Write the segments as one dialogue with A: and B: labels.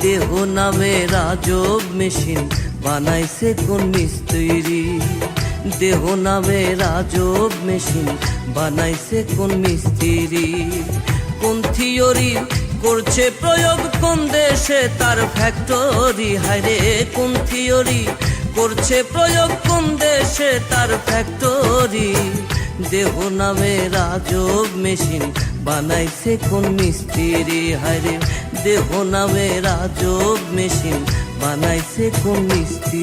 A: দেহ নামে রাজব মেশিন বানাইছে কোন মিস্ত্রি দেহ নামে রাজব মেশিন বানাইছে কোন মিস্ত্রি কোন থিওরি করছে প্রয়োগ কোন দেশে তার ফ্যাক্টরি? হায়রে, কোন থিওরি করছে প্রয়োগ কোন দেশে তার ফ্যাক্টরি? দেহ নামে রাজব মেশিন বানাইছে কোন মিস্ত্রি হায়রে দেহ নামে রাজব মেশিন বানাইছে কোন মিস্ত্রি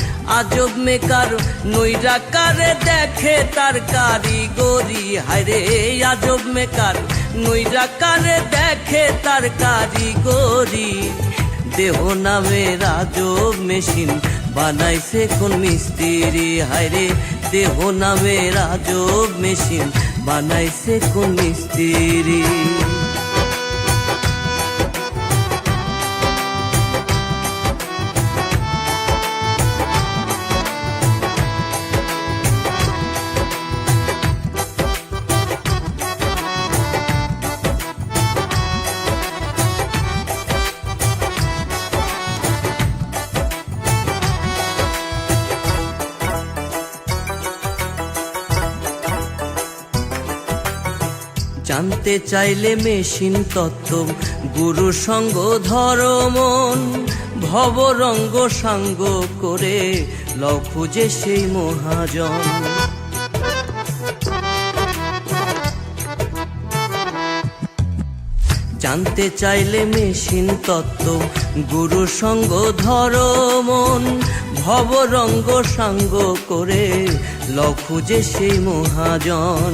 A: আজব মেকার নৈরা কারে দেখে তার কারিগরি। হায়রে, আজব মেকার নৈরা কারে দেখে তার কারিগরি। দেহ নামে রাজব মেশিন, বানাইছে কোন মিস্ত্রি। হায়রে, দেহ নামে রাজব মেশিন, বানাইছে কোন মিস্ত্রি। জানতে চাইলে মেশিন তত্ত্ব, গুরু সঙ্গ ধরমন ভবরঙ্গ সাঙ্গ করে লও খুঁজে সেই মহাজন। জানতে চাইলে মেশিন তত্ত্ব, গুরু সঙ্গ ধরমন ভবরঙ্গ সাঙ্গ করে লখুজে সেই মহাজন।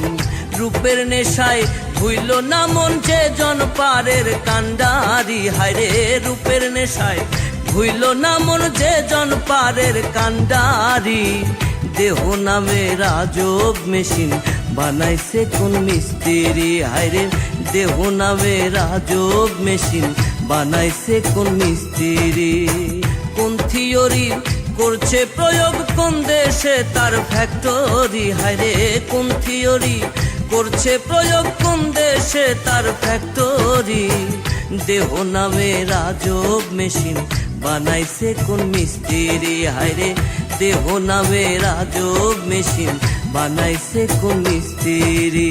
A: রূপের নেশায় ভুইল না মন যে জন পারের কান্ডারি হায়রে রূপের নেশায়। ভুইল না মন যে জন পারের কান্ডারি দেহ নামে রাজব মেশিন বানাইছে কোন মিস্ত্রি, হায়রে দেহ নামে রাজব মেশিন বানাইছে কোন মিস্ত্রি। কোন থিওরি করছে প্রয়োগ কোন দেশে তার ফ্যাক্টরি হায়রে কোন থিওরি করছে প্রয়োগ কোন দেশে? তার ফ্যাক্টরি দেহ নামে রাজব মেশিন বানাইছে কোন মিস্ত্রি? হায়রে, দেহ নামে রাজব মেশিন বানাইছে কোন মিস্ত্রি?